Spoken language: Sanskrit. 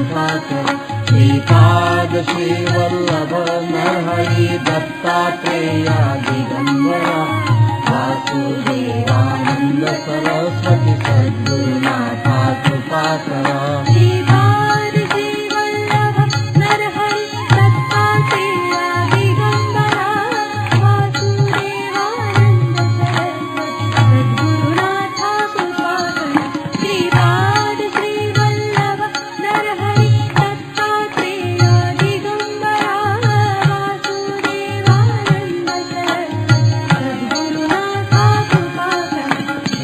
कृपाकर श्रीपादशी वल्लभ नरहरि दत्तात्रेया दिगम्बरा वासुदेवानन्द सरस्वती सद्गुरुनाथा कृपाकरा